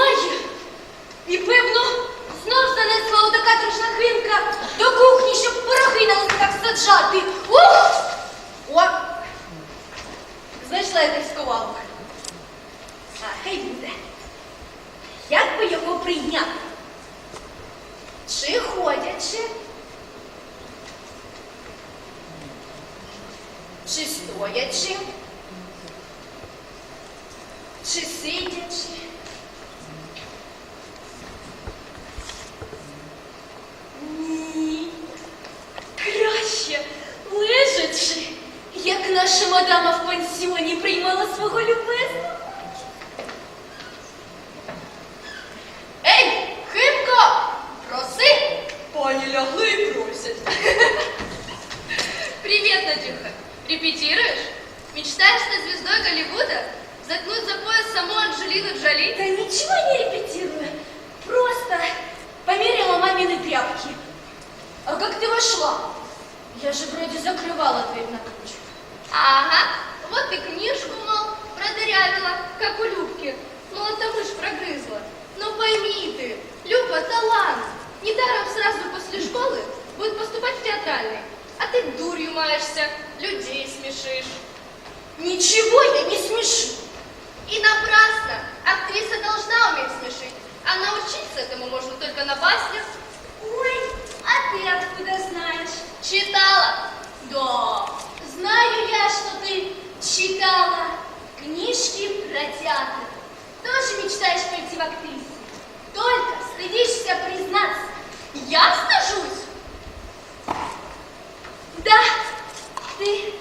немає. І певно, знов занесла отака трошна хвинка до кухні, щоб порохи на листках саджати. Ух! О! Знайшла якийсь ковалок. А хай буде. Як би його прийняти? Чи ходячи? Чи стоячи? Чи сидячи? Тряпки. А как ты вошла? Я же вроде закрывала дверь на ключ. Ага, вот и книжку, мол, продырявила, как у Любки. Мол, это мышь прогрызла. Но пойми ты, Люба талант. Недаром сразу после школы будет поступать в театральный. А ты дурью маешься, людей смешишь. Ничего я не смешу. И напрасно. Актриса должна уметь смешить. А научиться этому можно только на баснях. Ой, а ты откуда знаешь? Читала. Да, знаю я, что ты читала книжки про театр. Тоже мечтаешь пойти в актрисы. Только стыдишься признаться. Я стыжусь? Да, ты.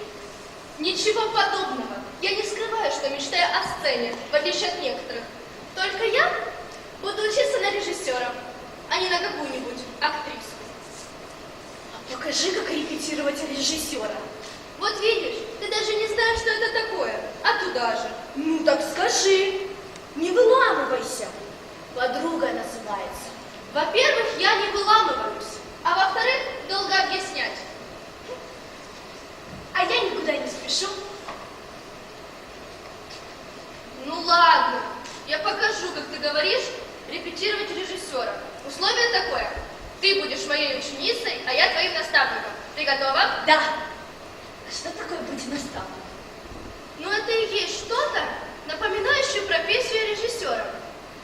Ничего подобного. Я не скрываю, что мечтаю о сцене, в отличие от некоторых. Только я буду учиться на режиссера, а не на какую-нибудь актрису. А покажи, как репетировать режиссера. Вот видишь, ты даже не знаешь, что это такое. А туда же. Ну так скажи. Не выламывайся. Подруга называется. Во-первых, я не выламываюсь. А во-вторых, долго объяснять. А я никуда не спешу. Ну ладно, я покажу, как ты говоришь, репетировать режиссера. Условие такое. Ты будешь моей ученицей, а я твоим наставником. Ты готова? Да. А что такое быть наставником? Ну это и есть что-то, напоминающее профессию режиссера.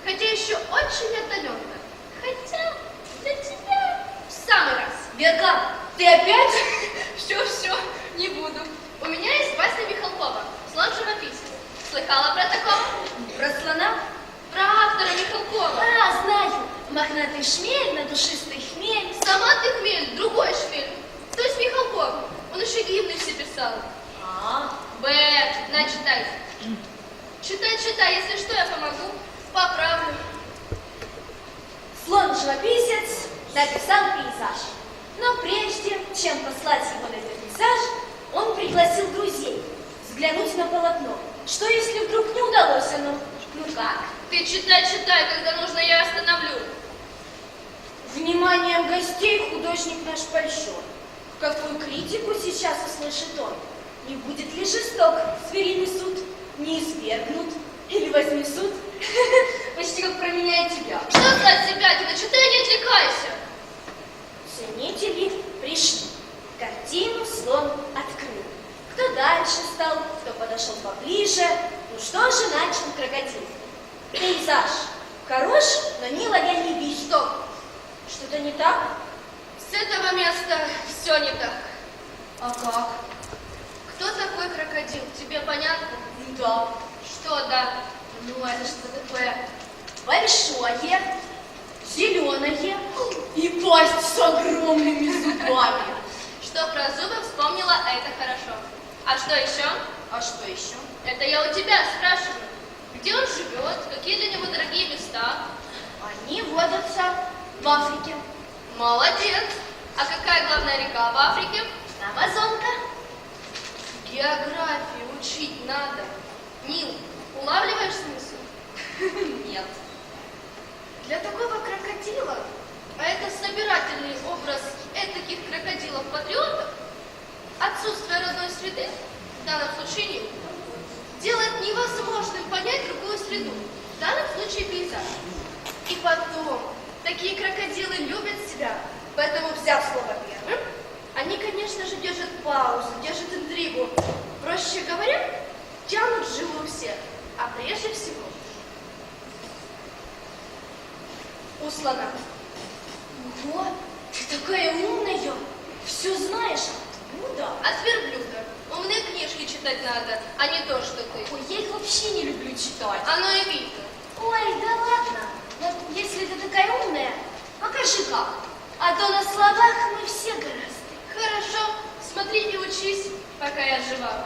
Хотя еще очень отдаленно. Хотя для тебя в самый раз. Верка, ты опять? Все-все, не буду. У меня есть басня Михалкова, слон живописец. Слыхала про такого? Про слона? Про автора Михалкова. А, знаю. Мохнатый шмель, надушистый хмель. Сама ты хмель, другой шмель. То есть Михалков. Он еще гимны все писал. А, Б, на, читай. Читай, читай, если что, я помогу. Поправлю. слон-живописец написал пейзаж. Но прежде, чем послать его на этот пейзаж, он пригласил друзей взглянуть на полотно. Что, если вдруг не удалось оно? Ну как? Ты читай, читай, когда нужно, я остановлю. Вниманием гостей художник наш польщен. Какую критику сейчас услышит он? Не будет ли жесток звериный суд? Не извергнут или вознесут? Почти как про меня и тебя. Что за тебя? Ты читай, не отвлекайся. Ценители пришли. Картину слон открыл. Кто дальше стал, кто подошел поближе. Ну что же начал крокодил? Пейзаж. Хорош, но Нила я не вижу. Что-то не так? С этого места все не так. А как? Кто такой крокодил? Тебе понятно? Да. Что да? Ну, это что такое? Большое, зеленое и пасть с огромными зубами. Что про зубы вспомнила, это хорошо. А что еще? А что еще? Это я у тебя спрашиваю. Где он живет? Какие для него дорогие места? Они водятся в Африке. Молодец! А какая главная река в Африке? Амазонка. Географию учить надо. Нил, улавливаешь смысл? Нет. Для такого крокодила, а это собирательный образ этаких крокодилов-патриотов, отсутствие родной среды, в данном случае Нил, делает невозможным понять другую среду, в данном случае пейзаж. И потом, такие крокодилы любят себя, поэтому, взяв слово первым, они, конечно же, держат паузу, держат интригу. Проще говоря, тянут жилу всех, а прежде всего у слона. Ого, ты такая умная. Все знаешь. Откуда? От верблюда. Книжки читать надо, а не то, что ты. Ой, я их вообще не люблю читать. Оно и видно. Ой, да ладно. Но если ты такая умная, покажи как. А то на словах мы все гораздо. Хорошо, смотри и учись, пока я жива.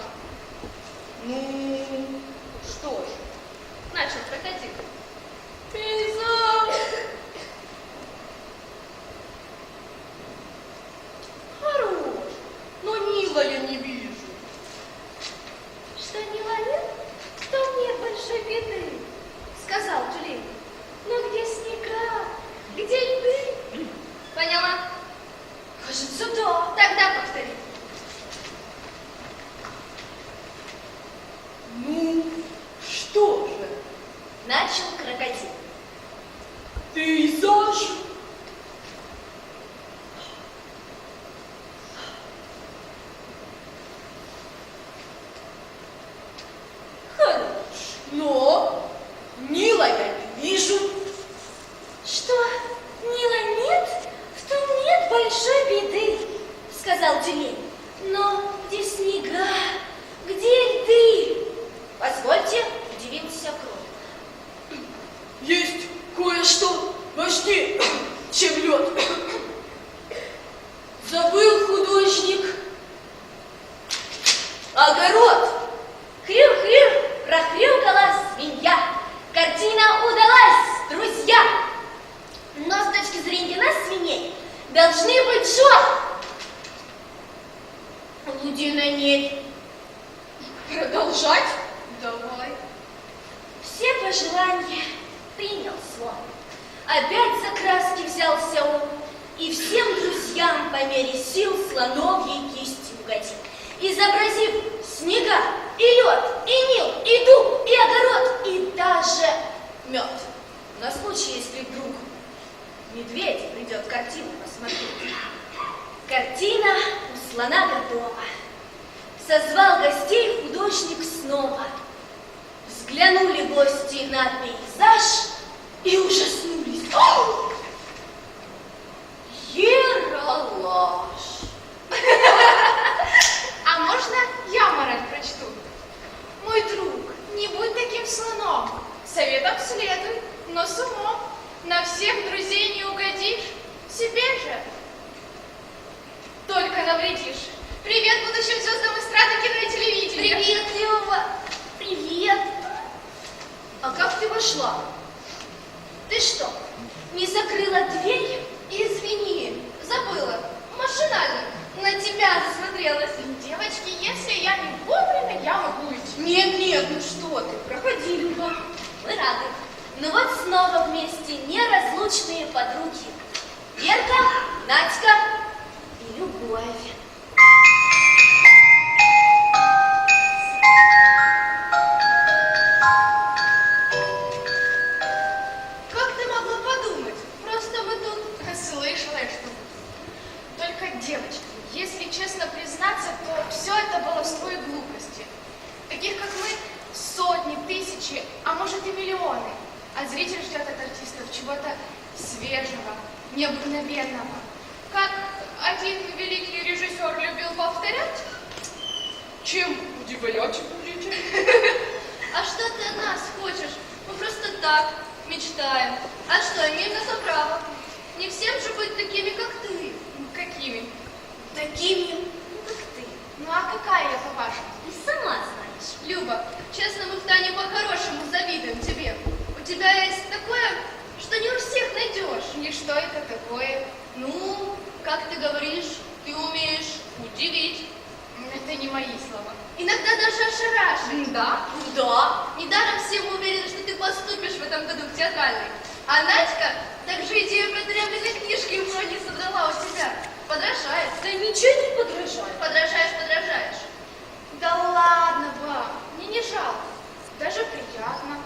Ну, что ж. Начал крокодил. Пейзаж. Хорош. Но Нила я не вижу. Что не ловил, то нет большой беды, сказал Тюлень. Но где снега, где льды? Поняла? Кажется, да. Тогда повтори. Ну, что же? Начал крокодил. Пейзаж. Хорош. Но Нила я не вижу. Что, Нила нет? В том нет большой беды, сказал Тюлень. Но где снега, где льды? Позвольте удивился крот. Есть кое-что важнее, чем лед. Забыл художник. Огород. Хрю-хрю, прохрюкала свинья. Картина удалась, друзья. Но с точки зрения нас, свиней, должны быть что? Лудиная нель. Продолжать? Давай. Все пожелания принял слон. Опять за краски взялся он, и всем друзьям по мере сил слоновьей кисти угодил. Изобразив снега, и лед, и нил, и дуб, и огород, и даже мед. На случай, если вдруг медведь придет картину посмотреть. Картина у слона готова. Созвал гостей художник снова. Взглянули гости на пейзаж и ужаснулись. Ералаш! А можно я мораль прочту? Мой друг, не будь таким слоном. Советом следуй, но с умом. На всех друзей не угодишь, себе же только навредишь. Привет будущим звездам эстрады, кино и телевидения. Привет, Лева! Привет! А как ты вошла? Ты что, не закрыла дверь? Извини, забыла. Машинально. На тебя засмотрелась. Девочки, если я не вовремя, я могу идти. Нет, нет, ну что ты, проходи, Люба. Мы рады. Ну вот снова вместе неразлучные подруги. Верка, Надька и Любовь. Зритель ждет от артистов чего-то свежего, необыкновенного. Как один великий режиссер любил повторять, чем удивляете будете? А что ты от нас хочешь? Мы просто так мечтаем. А что, имеем на то право. Не всем же быть такими, как ты. Какими? Такими, ну, как ты. Ну а какая я, по-вашему? Ты сама знаешь. Люба, честно, мы в Тане по-хорошему завидуем тебе. У тебя есть такое, что не у всех найдешь. И что это такое? Ну, как ты говоришь, ты умеешь удивить. Это не мои слова. Иногда даже ошарашить. Да? Да. Недаром все уверены, что ты поступишь в этом году в театральный. А Надька также идею продырявленной книжки в ноги содрала у тебя. Подражает. Да ничего не подражай. Подражаешь, подражаешь. Да ладно, ба, мне не жалко. Даже приятно.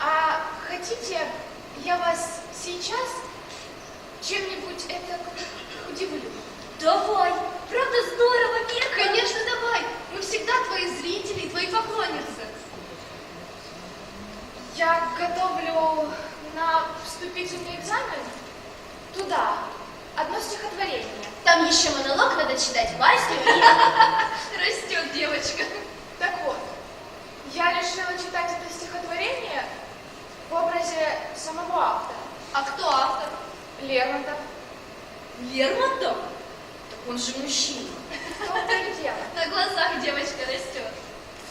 А хотите, я вас сейчас чем-нибудь это удивлю? Давай, правда здорово, Мирка? Конечно, давай. Мы всегда твои зрители и твои поклонницы. Я готовлю на вступительный экзамен туда одно стихотворение. Там еще монолог надо читать, басню. Растет девочка. Так вот, я решила читать это стихотворение в образе самого автора, А кто автор? Лермонтова. Лермонтов? Так он же мужчина. В том-то и дело. На глазах девочка растет.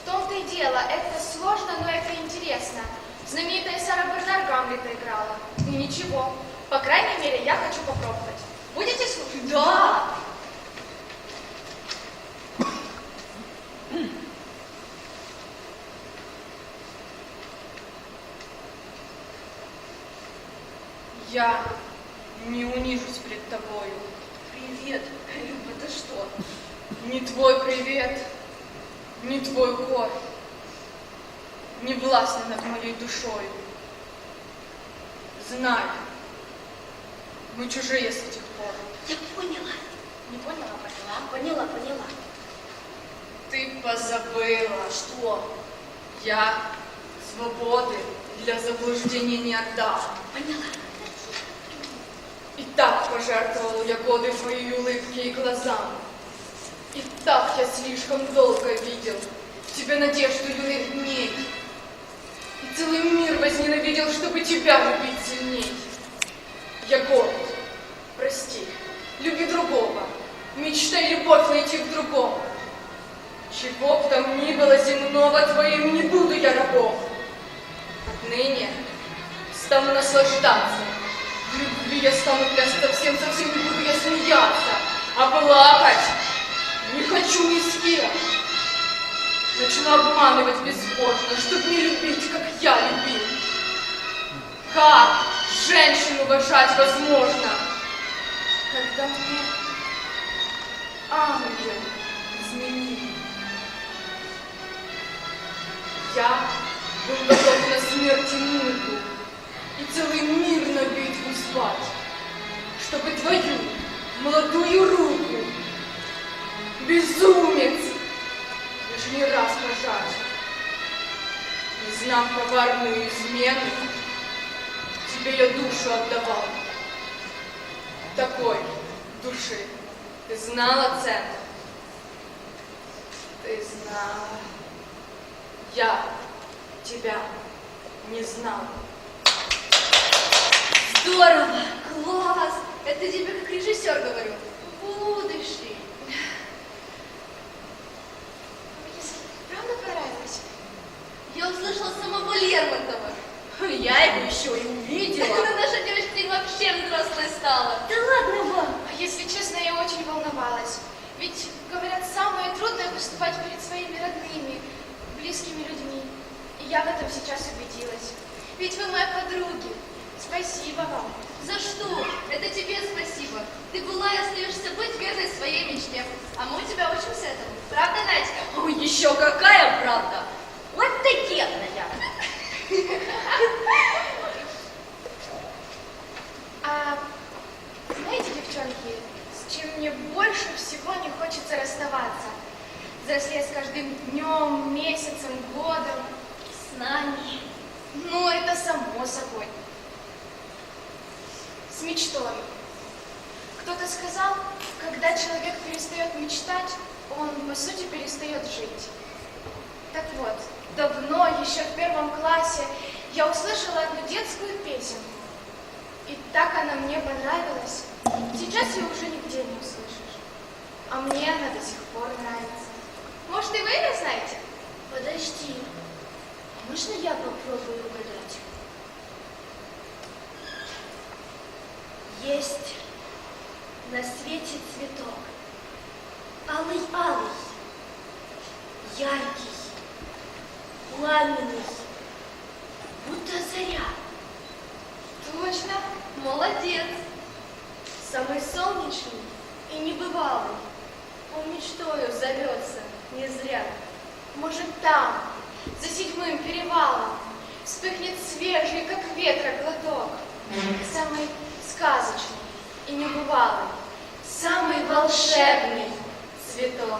В том-то и дело. Это сложно, но это интересно. Знаменитая Сара Бернар Гамлета играла. И ничего. По крайней мере, я хочу попробовать. Будете слушать? Да. Я не унижусь пред тобою. Привет, Люб, это что? Не твой привет, не твой укор, не властны над моей душою. Знай, мы чужие с этих пор. Я поняла. Не поняла, поняла. Поняла, поняла. Ты позабыла, Что? я свободы для заблуждения не отдам. Поняла. И так пожертвовал я годы своей улыбки и глазам. И так я слишком долго видел тебе надежду юных дней. И целый мир возненавидел, чтобы тебя любить сильней. Я горд. Прости. Люби другого. Мечтай любовь найти в другом. Чего б там ни было земного твоим, не буду я рабом. Отныне стану наслаждаться. Любви я стану плясать совсем, совсем не буду я смеяться, а плакать не хочу ни с кем. Начну обманывать безбожно, чтоб не любить, как я любил. Как женщину уважать возможно, когда мне ангел изменил? Я был готов на смерть и муку, и целый звать, чтобы твою молодую руку, безумец, лишь не раз пожать. Не знав коварную измену, тебе я душу отдавал. Такой души ты знала цену? Ты знала. Я тебя не знал. Здорово! Класс! Это тебе как режиссер говорю. Будущий. Правда понравилось? Я услышала самого Лермонтова. Я его еще и увидела. Наша девочка вообще взрослой стала. Да ладно вам. А Если честно, я очень волновалась. Ведь, говорят, самое трудное выступать перед своими родными, близкими людьми. И я в этом сейчас убедилась. Ведь вы мои подруги. Спасибо вам. За что? Это тебе спасибо. Ты была и остаешься быть верной своей мечте. А мы у тебя учимся этому. Правда, Надька? Ой, еще какая правда? Вот ты гетная. А знаете, девчонки, с чем мне больше всего не хочется расставаться? Взрослее с каждым днем, месяцем, годом. С нами. Ну, это само собой. С мечтой. Кто-то сказал, когда человек перестает мечтать, он, по сути, перестает жить. Так вот, давно, еще в первом классе, я услышала одну детскую песенку. И так она мне понравилась. Сейчас ее уже нигде не услышишь. А мне она до сих пор нравится. Может, и вы ее знаете? Подожди. Можно я попробую угадать? Есть на свете цветок, алый-алый, яркий, пламенный, будто заря. Точно, молодец. Самый солнечный и небывалый. Он мечтою зовется не зря. Может, там, за седьмым перевалом, вспыхнет свежий, как ветра, глоток. Самый сказочный и небывалый, самый волшебный цветок.